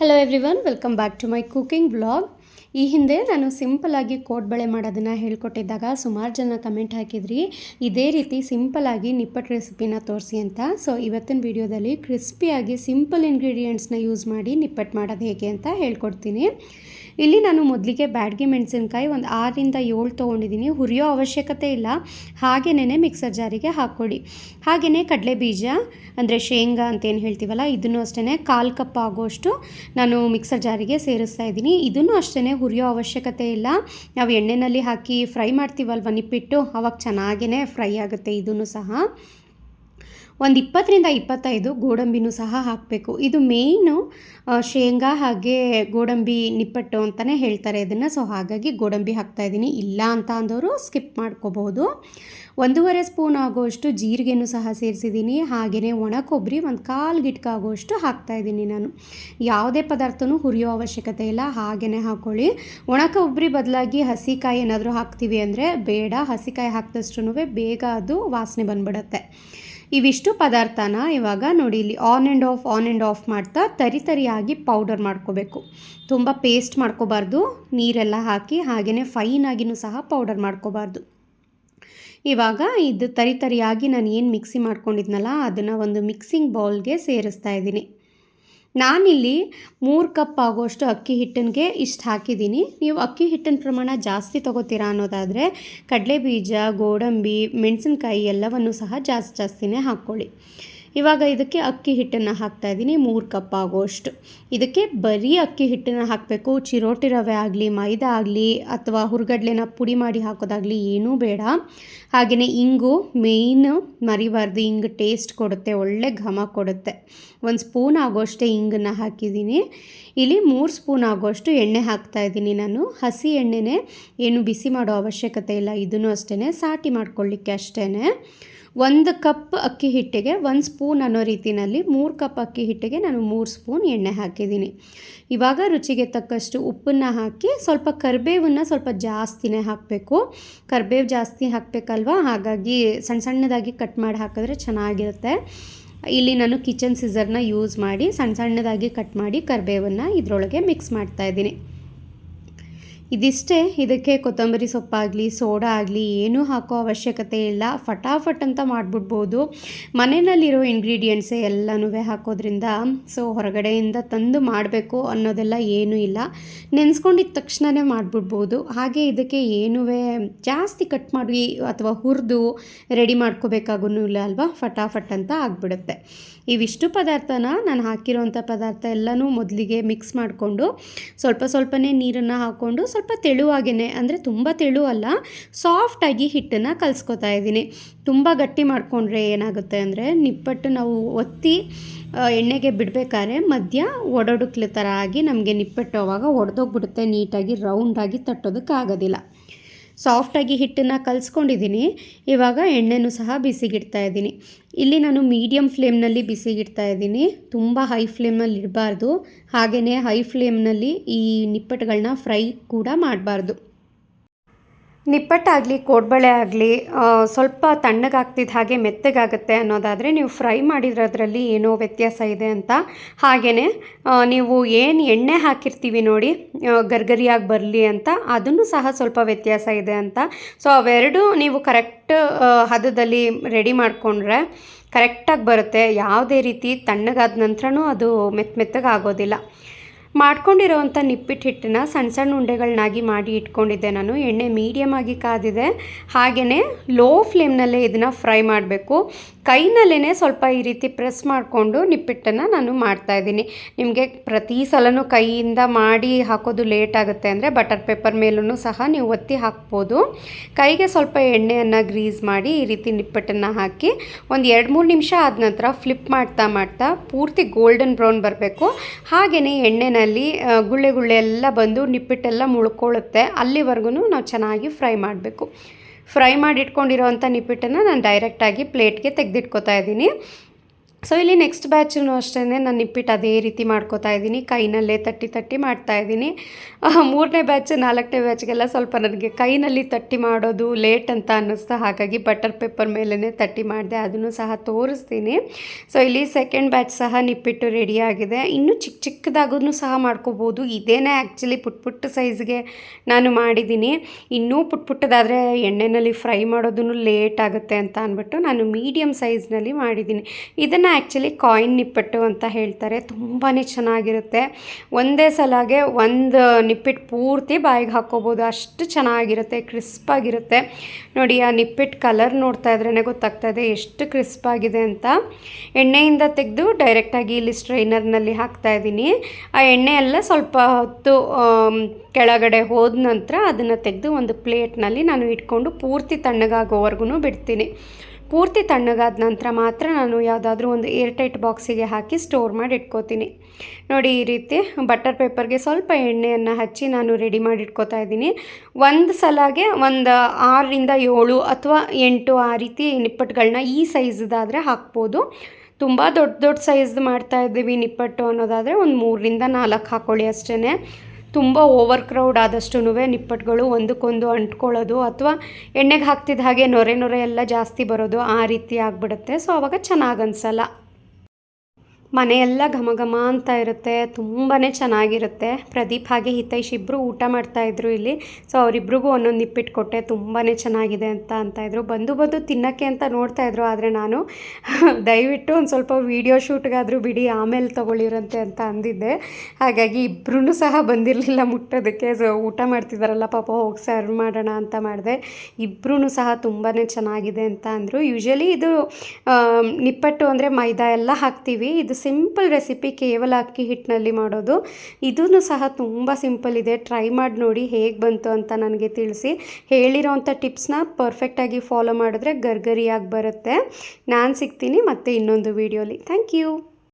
Hello everyone welcome back to my cooking blog ಈ ಹಿಂದೆ ನಾನು ಸಿಂಪಲಾಗಿ ಕೋಡ್ಬಳೆ ಮಾಡೋದನ್ನು ಹೇಳ್ಕೊಟ್ಟಿದ್ದಾಗ ಸುಮಾರು ಜನ ಕಮೆಂಟ್ ಹಾಕಿದ್ರಿ. ಇದೇ ರೀತಿ ಸಿಂಪಲಾಗಿ ನಿಪ್ಪಟ್ಟು ರೆಸಿಪಿನ ತೋರಿಸಿ ಅಂತ. ಸೊ ಇವತ್ತಿನ ವಿಡಿಯೋದಲ್ಲಿ ಕ್ರಿಸ್ಪಿಯಾಗಿ ಸಿಂಪಲ್ ಇಂಗ್ರೀಡಿಯೆಂಟ್ಸ್ನ ಯೂಸ್ ಮಾಡಿ ನಿಪ್ಪಟ್ ಮಾಡೋದು ಹೇಗೆ ಅಂತ ಹೇಳ್ಕೊಡ್ತೀನಿ. ಇಲ್ಲಿ ನಾನು ಮೊದಲಿಗೆ ಬ್ಯಾಡ್ಗೆ ಮೆಣಸಿನ್ಕಾಯಿ ಒಂದು ಆರರಿಂದ ಏಳು ತೊಗೊಂಡಿದ್ದೀನಿ. ಹುರಿಯೋ ಅವಶ್ಯಕತೆ ಇಲ್ಲ. ಹಾಗೇನೇ ಮಿಕ್ಸರ್ ಜಾರಿಗೆ ಹಾಕ್ಕೊಡಿ ಹಾಗೆಯೇ ಕಡಲೆ ಬೀಜ, ಅಂದರೆ ಶೇಂಗಾ ಅಂತ ಏನು ಹೇಳ್ತೀವಲ್ಲ, ಇದನ್ನು ಅಷ್ಟೇ ಕಾಲು ಕಪ್ ಆಗೋಷ್ಟು ನಾನು ಮಿಕ್ಸರ್ ಜಾರಿಗೆ ಸೇರಿಸ್ತಾ ಇದ್ದೀನಿ. ಇದನ್ನು ಅಷ್ಟೇ ಹುರಿಯೋ ಅವಶ್ಯಕತೆ ಇಲ್ಲ. ನಾವು ಎಣ್ಣೆಯಲ್ಲಿ ಹಾಕಿ ಫ್ರೈ ಮಾಡ್ತೀವಲ್ವ, ನಿಪ್ಪಿಟ್ಟು? ಅವಾಗ ಚೆನ್ನಾಗೇ ಫ್ರೈ ಆಗುತ್ತೆ, ಇದನ್ನು ಸಹ. ಒಂದು ಇಪ್ಪತ್ತರಿಂದ ಇಪ್ಪತ್ತೈದು ಗೋಡಂಬಿನೂ ಸಹ ಹಾಕಬೇಕು. ಇದು ಮೇಯ್ನು ಶೇಂಗಾ ಹಾಗೆ ಗೋಡಂಬಿ ನಿಪ್ಪಟ್ಟು ಅಂತಲೇ ಹೇಳ್ತಾರೆ ಇದನ್ನು. ಸೊ ಹಾಗಾಗಿ ಗೋಡಂಬಿ ಹಾಕ್ತಾಯಿದ್ದೀನಿ ಇಲ್ಲ ಅಂತ ಅಂದವರು ಸ್ಕಿಪ್ ಮಾಡ್ಕೋಬೋದು ಒಂದೂವರೆ ಸ್ಪೂನ್ ಆಗೋಷ್ಟು ಜೀರಿಗೆನೂ ಸಹ ಸೇರಿಸಿದ್ದೀನಿ. ಹಾಗೆಯೇ ಒಣ ಕೊಬ್ಬರಿ ಒಂದು ಕಾಲು ಆಗೋಷ್ಟು ಹಾಕ್ತಾಯಿದ್ದೀನಿ ನಾನು. ಯಾವುದೇ ಪದಾರ್ಥನೂ ಹುರಿಯೋ ಅವಶ್ಯಕತೆ ಇಲ್ಲ. ಹಾಗೆಯೇ ಹಾಕ್ಕೊಳ್ಳಿ ಒಣ ಕೊಬ್ಬರಿ ಬದಲಾಗಿ ಹಸಿಕಾಯಿ ಏನಾದರೂ ಹಾಕ್ತೀವಿ ಅಂದರೆ ಬೇಡ. ಹಸಿಕಾಯಿ ಹಾಕಿದಷ್ಟು ಬೇಗ ಅದು ವಾಸನೆ ಬಂದ್ಬಿಡುತ್ತೆ. ಇವಿಷ್ಟು ಪದಾರ್ಥನ ಇವಾಗ ನೋಡಿ ಇಲ್ಲಿ on and off on and off ಮಾಡ್ತಾ ತರಿ ತರಿಯಾಗಿ ಪೌಡರ್ ಮಾಡ್ಕೋಬೇಕು. ತುಂಬ ಪೇಸ್ಟ್ ಮಾಡ್ಕೋಬಾರ್ದು, ನೀರೆಲ್ಲ ಹಾಕಿ ಹಾಗೆಯೇ ಫೈನಾಗಿನೂ ಸಹ ಪೌಡರ್ ಮಾಡ್ಕೋಬಾರ್ದು. ಇವಾಗ ಇದು ತರಿ ತರಿಯಾಗಿ ನಾನು ಏನು ಮಿಕ್ಸಿ ಮಾಡ್ಕೊಂಡಿದ್ನಲ್ಲ, ಅದನ್ನು ಒಂದು ಮಿಕ್ಸಿಂಗ್ ಬೌಲ್ಗೆ ಸೇರಿಸ್ತಾ ಇದ್ದೀನಿ. ನಾನಿಲ್ಲಿ ಮೂರು ಕಪ್ ಆಗೋಷ್ಟು ಅಕ್ಕಿ ಹಿಟ್ಟಿಗೆ ಇಷ್ಟು ಹಾಕಿದ್ದೀನಿ. ನೀವು ಅಕ್ಕಿ ಹಿಟ್ಟಿನ ಪ್ರಮಾಣ ಜಾಸ್ತಿ ತೊಗೋತೀರಾ ಅನ್ನೋದಾದರೆ ಕಡಲೆ ಬೀಜ ಗೋಡಂಬಿ, ಮೆಣಸಿನ್ಕಾಯಿ ಎಲ್ಲವನ್ನು ಸಹ ಜಾಸ್ತಿ ಜಾಸ್ತಿನೇ ಹಾಕ್ಕೊಳ್ಳಿ. ಇವಾಗ ಇದಕ್ಕೆ ಅಕ್ಕಿ ಹಿಟ್ಟನ್ನು ಹಾಕ್ತಾ ಇದ್ದೀನಿ, ಮೂರು ಕಪ್ ಆಗೋಷ್ಟು. ಇದಕ್ಕೆ ಬರೀ ಅಕ್ಕಿ ಹಿಟ್ಟನ್ನು ಹಾಕಬೇಕು. ಚಿರೋಟಿ ರವೆ ಆಗಲಿ, ಮೈದಾ ಆಗಲಿ, ಅಥವಾ ಹುರ್ಗಡ್ಲೆನ ಪುಡಿ ಮಾಡಿ ಹಾಕೋದಾಗಲಿ ಏನೂ ಬೇಡ. ಹಾಗೆಯೇ ಇಂಗು ಮೇಯ್ನ್ ಮರಿಬಾರ್ದು ಇಂಗ್ ಟೇಸ್ಟ್ ಕೊಡುತ್ತೆ, ಒಳ್ಳೆ ಘಮ ಕೊಡುತ್ತೆ. ಒಂದು ಸ್ಪೂನ್ ಆಗೋಷ್ಟೇ ಇಂಗನ್ನು ಹಾಕಿದ್ದೀನಿ. ಇಲ್ಲಿ ಮೂರು ಸ್ಪೂನ್ ಆಗೋಷ್ಟು ಎಣ್ಣೆ ಹಾಕ್ತಾ ಇದ್ದೀನಿ ನಾನು. ಹಸಿ ಎಣ್ಣೆನೇ ಏನು ಬಿಸಿ ಮಾಡೋ ಅವಶ್ಯಕತೆ ಇಲ್ಲ, ಇದನ್ನು ಅಷ್ಟೇ ಸಾಟಿ ಮಾಡ್ಕೊಳ್ಳಿಕ್ಕೆ ಅಷ್ಟೇ ಒಂದು ಕಪ್ ಅಕ್ಕಿ ಹಿಟ್ಟಿಗೆ ಒಂದು ಸ್ಪೂನ್ ಅನ್ನೋ ರೀತಿಯಲ್ಲಿ ಮೂರು ಕಪ್ ಅಕ್ಕಿ ಹಿಟ್ಟಿಗೆ ನಾನು ಮೂರು ಸ್ಪೂನ್ ಎಣ್ಣೆ ಹಾಕಿದ್ದೀನಿ. ಇವಾಗ ರುಚಿಗೆ ತಕ್ಕಷ್ಟು ಉಪ್ಪನ್ನು ಹಾಕಿ ಸ್ವಲ್ಪ ಕರಿಬೇವನ್ನು ಸ್ವಲ್ಪ ಜಾಸ್ತಿನೇ ಹಾಕಬೇಕು. ಕರಿಬೇವು ಜಾಸ್ತಿ ಹಾಕಬೇಕಲ್ವಾ? ಹಾಗಾಗಿ ಸಣ್ಣ ಸಣ್ಣದಾಗಿ ಕಟ್ ಮಾಡಿ ಹಾಕಿದ್ರೆ ಚೆನ್ನಾಗಿರುತ್ತೆ. ಇಲ್ಲಿ ನಾನು ಕಿಚನ್ ಸಿಸರ್ನ ಯೂಸ್ ಮಾಡಿ ಸಣ್ಣ ಸಣ್ಣದಾಗಿ ಕಟ್ ಮಾಡಿ ಕರಿಬೇವನ್ನು ಇದರೊಳಗೆ ಮಿಕ್ಸ್ ಮಾಡ್ತಾಯಿದ್ದೀನಿ ಇದಿಷ್ಟೇ, ಇದಕ್ಕೆ ಕೊತ್ತಂಬರಿ ಸೊಪ್ಪಾಗಲಿ, ಸೋಡಾ ಆಗಲಿ, ಏನೂ ಹಾಕೋ ಅವಶ್ಯಕತೆ ಇಲ್ಲ. ಫಟಾಫಟ್ ಅಂತ ಮಾಡಿಬಿಡ್ಬೋದು. ಮನೆಯಲ್ಲಿರೋ ಇಂಗ್ರೀಡಿಯೆಂಟ್ಸೇ ಎಲ್ಲನೂ ಹಾಕೋದ್ರಿಂದ, ಸೊ ಹೊರಗಡೆಯಿಂದ ತಂದು ಮಾಡಬೇಕು ಅನ್ನೋದೆಲ್ಲ ಏನೂ ಇಲ್ಲ. ನೆನೆಸ್ಕೊಂಡಿದ್ದ ತಕ್ಷಣವೇ ಮಾಡಿಬಿಡ್ಬೋದು. ಹಾಗೆ ಇದಕ್ಕೆ ಏನೂ ಜಾಸ್ತಿ ಕಟ್ ಮಾಡಿ ಅಥವಾ ಹುರಿದು ರೆಡಿ ಮಾಡ್ಕೋಬೇಕಾಗೂ ಇಲ್ಲ ಅಲ್ವಾ? ಫಟಾಫಟ್ ಅಂತ ಆಗಿಬಿಡುತ್ತೆ. ಇವಿಷ್ಟು ಪದಾರ್ಥನ, ನಾನು ಹಾಕಿರೋವಂಥ ಪದಾರ್ಥ ಎಲ್ಲನೂ ಮೊದಲಿಗೆ ಮಿಕ್ಸ್ ಮಾಡಿಕೊಂಡು ಸ್ವಲ್ಪ ಸ್ವಲ್ಪನೇ ನೀರನ್ನು ಹಾಕ್ಕೊಂಡು ಸ್ವಲ್ಪ ತೆಳುವಾಗೇ ಅಂದರೆ ತುಂಬ ತೆಳು ಅಲ್ಲ ಸಾಫ್ಟಾಗಿ ಹಿಟ್ಟನ್ನು ಕಲಿಸ್ಕೊತಾ ಇದ್ದೀನಿ. ತುಂಬ ಗಟ್ಟಿ ಮಾಡಿಕೊಂಡ್ರೆ ಏನಾಗುತ್ತೆ ಅಂದರೆ, ನಿಪ್ಪಟ್ಟು ನಾವು ಒತ್ತಿ ಎಣ್ಣೆಗೆ ಬಿಡಬೇಕಾದ್ರೆ ಮಧ್ಯ ಒಡೊಡುಕ್ಲ ಥರ ಆಗಿ ನಮಗೆ ನಿಪ್ಪಟ್ಟು ಅವಾಗ ಒಡೆದೋಗ್ಬಿಡುತ್ತೆ, ನೀಟಾಗಿ ರೌಂಡಾಗಿ ತಟ್ಟೋದಕ್ಕಾಗೋದಿಲ್ಲ. ಸಾಫ್ಟಾಗಿ ಹಿಟ್ಟನ್ನು ಕಲಿಸ್ಕೊಂಡಿದ್ದೀನಿ. ಇವಾಗ ಎಣ್ಣೆನೂ ಸಹ ಬಿಸಿಗಿಡ್ತಾ ಇದ್ದೀನಿ. ಇಲ್ಲಿ ನಾನು ಮೀಡಿಯಮ್ ಫ್ಲೇಮ್ನಲ್ಲಿ ಬಿಸಿಗಿಡ್ತಾ ಇದ್ದೀನಿ. ತುಂಬ ಹೈ ಫ್ಲೇಮಲ್ಲಿ ಇಡಬಾರ್ದು ಹಾಗೆಯೇ ಹೈ ಫ್ಲೇಮ್ನಲ್ಲಿ ಈ ನಿಪ್ಪಟ್ಟುಗಳನ್ನ ಫ್ರೈ ಕೂಡ ಮಾಡಬಾರ್ದು. ನಿಪ್ಪಟ್ಟಾಗಲಿ, ಕೋಡ್ಬಳೆ ಆಗಲಿ ಸ್ವಲ್ಪ ತಣ್ಣಗಾಗ್ತಿದ್ದ ಹಾಗೆ ಮೆತ್ತಗಾಗುತ್ತೆ ಅನ್ನೋದಾದರೆ ನೀವು ಫ್ರೈ ಮಾಡಿರೋದ್ರಲ್ಲಿ ಏನೋ ವ್ಯತ್ಯಾಸ ಇದೆ ಅಂತ. ಹಾಗೆಯೇ ನೀವು ಏನು ಎಣ್ಣೆ ಹಾಕಿರ್ತೀವಿ ನೋಡಿ ಗರ್ಗರಿಯಾಗಿ ಬರಲಿ ಅಂತ, ಅದನ್ನು ಸಹ ಸ್ವಲ್ಪ ವ್ಯತ್ಯಾಸ ಇದೆ ಅಂತ. ಸೊ, ಅವೆರಡು ನೀವು ಕರೆಕ್ಟ್ ಹದದಲ್ಲಿ ರೆಡಿ ಮಾಡಿಕೊಂಡ್ರೆ ಕರೆಕ್ಟಾಗಿ ಬರುತ್ತೆ. ಯಾವುದೇ ರೀತಿ ತಣ್ಣಗಾದ ನಂತರನೂ ಅದು ಮೆತ್ತ ಮೆತ್ತಗೆ ಆಗೋದಿಲ್ಲ ಮಾಡ್ಕೊಂಡಿರೋವಂಥ ನಿಪ್ಪಿಟ್ಟು ಹಿಟ್ಟನ್ನ ಸಣ್ಣ ಸಣ್ಣ ಉಂಡೆಗಳನ್ನಾಗಿ ಮಾಡಿ ಇಟ್ಕೊಂಡಿದ್ದೆ ನಾನು. ಎಣ್ಣೆ ಮೀಡಿಯಮ್ ಆಗಿ ಕಾದಿದೆ. ಹಾಗೆಯೇ ಲೋ ಫ್ಲೇಮ್ನಲ್ಲೇ ಇದನ್ನು ಫ್ರೈ ಮಾಡಬೇಕು. ಕೈನಲ್ಲೇ ಸ್ವಲ್ಪ ಈ ರೀತಿ ಪ್ರೆಸ್ ಮಾಡಿಕೊಂಡು ನಿಪ್ಪಿಟ್ಟನ್ನು ನಾನು ಮಾಡ್ತಾಯಿದ್ದೀನಿ ನಿಮಗೆ ಪ್ರತಿ ಸಲನೂ ಕೈಯಿಂದ ಮಾಡಿ ಹಾಕೋದು ಲೇಟ್ ಆಗುತ್ತೆ ಅಂದರೆ ಬಟರ್ ಪೇಪರ್ ಮೇಲೂ ಸಹ ನೀವು ಒತ್ತಿ ಹಾಕ್ಬೋದು. ಕೈಗೆ ಸ್ವಲ್ಪ ಎಣ್ಣೆಯನ್ನು ಗ್ರೀಸ್ ಮಾಡಿ ಈ ರೀತಿ ನಿಪ್ಪಟ್ಟನ್ನು ಹಾಕಿ ಒಂದು ಎರಡು ಮೂರು ನಿಮಿಷ ಆದ ನಂತರ ಫ್ಲಿಪ್ ಮಾಡ್ತಾ ಮಾಡ್ತಾ ಪೂರ್ತಿ ಗೋಲ್ಡನ್ ಬ್ರೌನ್ ಬರಬೇಕು. ಹಾಗೆಯೇ ಎಣ್ಣೆನಲ್ಲಿ ಗುಳ್ಳೆ ಗುಳ್ಳೆ ಎಲ್ಲ ಬಂದು ನಿಪ್ಪಿಟ್ಟೆಲ್ಲ ಮುಳ್ಕೊಳ್ಳುತ್ತೆ. ಅಲ್ಲಿವರೆಗೂ ನಾವು ಚೆನ್ನಾಗಿ ಫ್ರೈ ಮಾಡಬೇಕು. ಫ್ರೈ ಮಾಡಿ ಇಟ್ಕೊಂಡಿರೋವಂಥ ನಿಪ್ಪಿಟ್ಟನ್ನು ನಾನು ಡೈರೆಕ್ಟಾಗಿ ಪ್ಲೇಟ್ಗೆ ತೆಗೆದಿಟ್ಕೋತಾ ಇದ್ದೀನಿ. ಸೊ ಇಲ್ಲಿ ನೆಕ್ಸ್ಟ್ ಬ್ಯಾಚನ್ನು ಅಷ್ಟೇ ನಾನು ನಿಪ್ಪಿಟ್ಟು ಅದೇ ರೀತಿ ಮಾಡ್ಕೋತಾ ಇದ್ದೀನಿ. ಕೈನಲ್ಲೇ ತಟ್ಟಿ ತಟ್ಟಿ ಮಾಡ್ತಾ ಇದ್ದೀನಿ. ಮೂರನೇ ಬ್ಯಾಚ್ ನಾಲ್ಕನೇ ಬ್ಯಾಚ್ಗೆಲ್ಲ ಸ್ವಲ್ಪ ನನಗೆ ಕೈನಲ್ಲಿ ತಟ್ಟಿ ಮಾಡೋದು ಲೇಟ್ ಅಂತ ಅನ್ನಿಸ್ತು. ಹಾಗಾಗಿ ಬಟರ್ ಪೇಪರ್ ಮೇಲೇ ತಟ್ಟಿ ಮಾಡಿದೆ. ಅದನ್ನು ಸಹ ತೋರಿಸ್ತೀನಿ. ಸೊ ಇಲ್ಲಿ ಸೆಕೆಂಡ್ ಬ್ಯಾಚ್ ಸಹ ನಿಪ್ಪಿಟ್ಟು ರೆಡಿ ಆಗಿದೆ. ಇನ್ನು ಚಿಕ್ಕ ಚಿಕ್ಕದಾಗೂ ಸಹ ಮಾಡ್ಕೋಬೋದು. ಇದೇನೇ ಆ್ಯಕ್ಚುಲಿ ಪುಟ್ ಪುಟ್ಟ ಸೈಜ್ಗೆ ನಾನು ಮಾಡಿದ್ದೀನಿ. ಇನ್ನೂ ಪುಟ್ ಪುಟ್ಟದಾದರೆ ಎಣ್ಣೆಯಲ್ಲಿ ಫ್ರೈ ಮಾಡೋದನ್ನು ಲೇಟ್ ಆಗುತ್ತೆ ಅಂತ ಅಂದ್ಬಿಟ್ಟು ನಾನು ಮೀಡಿಯಮ್ ಸೈಜ್ನಲ್ಲಿ ಮಾಡಿದ್ದೀನಿ. ಇದನ್ನು ಆ್ಯಕ್ಚುಲಿ ಕಾಯಿನ್ ನಿಪ್ಪಟ್ಟು ಅಂತ ಹೇಳ್ತಾರೆ. ತುಂಬಾ ಚೆನ್ನಾಗಿರುತ್ತೆ. ಒಂದೇ ಸಲಾಗೆ ಒಂದು ನಿಪ್ಪಿಟ್ಟು ಪೂರ್ತಿ ಬಾಯಿಗೆ ಹಾಕ್ಕೋಬೋದು. ಅಷ್ಟು ಚೆನ್ನಾಗಿರುತ್ತೆ, ಕ್ರಿಸ್ಪಾಗಿರುತ್ತೆ. ನೋಡಿ, ಆ ನಿಪ್ಪಿಟ್ಟು ಕಲರ್ ನೋಡ್ತಾ ಇದ್ರೇ ಗೊತ್ತಾಗ್ತಾ ಇದೆ ಎಷ್ಟು ಕ್ರಿಸ್ಪಾಗಿದೆ ಅಂತ. ಎಣ್ಣೆಯಿಂದ ತೆಗೆದು ಡೈರೆಕ್ಟಾಗಿ ಇಲ್ಲಿ ಸ್ಟ್ರೈನರ್ನಲ್ಲಿ ಹಾಕ್ತಾ ಇದ್ದೀನಿ. ಆ ಎಣ್ಣೆ ಎಲ್ಲ ಸ್ವಲ್ಪ ಹೊತ್ತು ಕೆಳಗಡೆ ಹೋದ ನಂತರ ಅದನ್ನು ತೆಗೆದು ಒಂದು ಪ್ಲೇಟ್ನಲ್ಲಿ ನಾನು ಇಟ್ಕೊಂಡು ಪೂರ್ತಿ ತಣ್ಣಗಾಗೋವರೆಗೂ ಬಿಡ್ತೀನಿ. ಪೂರ್ತಿ ತಣ್ಣಗಾದ ನಂತರ ಮಾತ್ರ ನಾನು ಯಾವುದಾದ್ರೂ ಒಂದು ಏರ್ ಟೈಟ್ ಬಾಕ್ಸಿಗೆ ಹಾಕಿ ಸ್ಟೋರ್ ಮಾಡಿ ಇಟ್ಕೋತೀನಿ. ನೋಡಿ, ಈ ರೀತಿ ಬಟರ್ ಪೇಪರ್ಗೆ ಸ್ವಲ್ಪ ಎಣ್ಣೆಯನ್ನು ಹಚ್ಚಿ ನಾನು ರೆಡಿ ಮಾಡಿ ಇಟ್ಕೋತಾ ಇದ್ದೀನಿ. ಒಂದು ಸಲಗೆ ಒಂದು ಆರರಿಂದ ಏಳು ಅಥವಾ ಎಂಟು ಆ ರೀತಿ ನಿಪ್ಪಟ್ಟುಗಳನ್ನ ಈ ಸೈಜ್ದಾದರೆ ಹಾಕ್ಬೋದು. ತುಂಬ ದೊಡ್ಡ ದೊಡ್ಡ ಸೈಜ್ದು ಮಾಡ್ತಾ ಇದ್ದೀವಿ ನಿಪ್ಪಟ್ಟು ಅನ್ನೋದಾದರೆ ಒಂದು ಮೂರರಿಂದ ನಾಲ್ಕು ಹಾಕ್ಕೊಳ್ಳಿ ಅಷ್ಟೇ ತುಂಬ ಓವರ್ ಕ್ರೌಡ್ ಆದಷ್ಟು ನಿಪ್ಪಟ್ಟುಗಳು ಒಂದಕ್ಕೊಂದು ಅಂಟ್ಕೊಳ್ಳೋದು ಅಥವಾ ಎಣ್ಣೆಗೆ ಹಾಕ್ತಿದ್ದ ಹಾಗೆ ನೊರೆ ನೊರೆ ಎಲ್ಲ ಜಾಸ್ತಿ ಬರೋದು ಆ ರೀತಿ ಆಗಿಬಿಡುತ್ತೆ. ಸೊ ಅವಾಗ ಚೆನ್ನಾಗಿ ಅನಿಸಲ್ಲ. ಮನೆಯೆಲ್ಲ ಘಮ ಘಮ ಅಂತ ಇರುತ್ತೆ ತುಂಬಾ ಚೆನ್ನಾಗಿರುತ್ತೆ. ಪ್ರದೀಪ್ ಹಾಗೆ ಹಿತೈಷ್ ಇಬ್ಬರು ಊಟ ಮಾಡ್ತಾಯಿದ್ರು ಇಲ್ಲಿ. ಸೊ ಅವರಿಬ್ರಿಗೂ ಒಂದೊಂದು ನಿಪ್ಪಿಟ್ಟು ಕೊಟ್ಟೆ ತುಂಬಾ ಚೆನ್ನಾಗಿದೆ ಅಂತ ಅಂತಾಯಿದ್ರು ಬಂದು ಬಂದು ತಿನ್ನೋಕ್ಕೆ ಅಂತ ನೋಡ್ತಾಯಿದ್ರು ಆದರೆ ನಾನು ದಯವಿಟ್ಟು ಒಂದು ಸ್ವಲ್ಪ ವೀಡಿಯೋ ಶೂಟ್ಗಾದರೂ ಬಿಡಿ, ಆಮೇಲೆ ತೊಗೊಳ್ಳಿರಂತೆ ಅಂತ ಅಂದಿದ್ದೆ. ಹಾಗಾಗಿ ಇಬ್ಬರೂ ಸಹ ಬಂದಿರಲಿಲ್ಲ ಮುಟ್ಟೋದಕ್ಕೆ. ಸೊ ಊಟ ಮಾಡ್ತಿದ್ದಾರಲ್ಲ ಪಾಪ ಹೋಗಿ ಸರ್ವ್ ಮಾಡೋಣ ಅಂತ ಮಾಡಿದೆ. ಇಬ್ಬರೂ ಸಹ ತುಂಬಾ ಚೆನ್ನಾಗಿದೆ ಅಂತ ಅಂದರು. ಯೂಶಲಿ ಇದು ನಿಪ್ಪಟ್ಟು ಅಂದರೆ ಮೈದಾ ಎಲ್ಲ ಹಾಕ್ತೀವಿ. ಇದು ಸಿಂಪಲ್ ರೆಸಿಪಿ ಕೇವಲ ಅಕ್ಕಿ ಹಿಟ್ಟಿನಲ್ಲಿ ಮಾಡೋದು. ಇದೂ ಸಹ ತುಂಬ ಸಿಂಪಲ್ ಇದೆ. ಟ್ರೈ ಮಾಡಿ ನೋಡಿ ಹೇಗೆ ಬಂತು ಅಂತ ನನಗೆ ತಿಳಿಸಿ. ಹೇಳಿರೋವಂಥ ಟಿಪ್ಸ್ನ ಪರ್ಫೆಕ್ಟಾಗಿ ಫಾಲೋ ಮಾಡಿದ್ರೆ ಗರ್ಗರಿಯಾಗಿ ಬರುತ್ತೆ. ನಾನು ಸಿಗ್ತೀನಿ ಮತ್ತೆ ಇನ್ನೊಂದು ವೀಡಿಯೋಲಿ ಥ್ಯಾಂಕ್ ಯು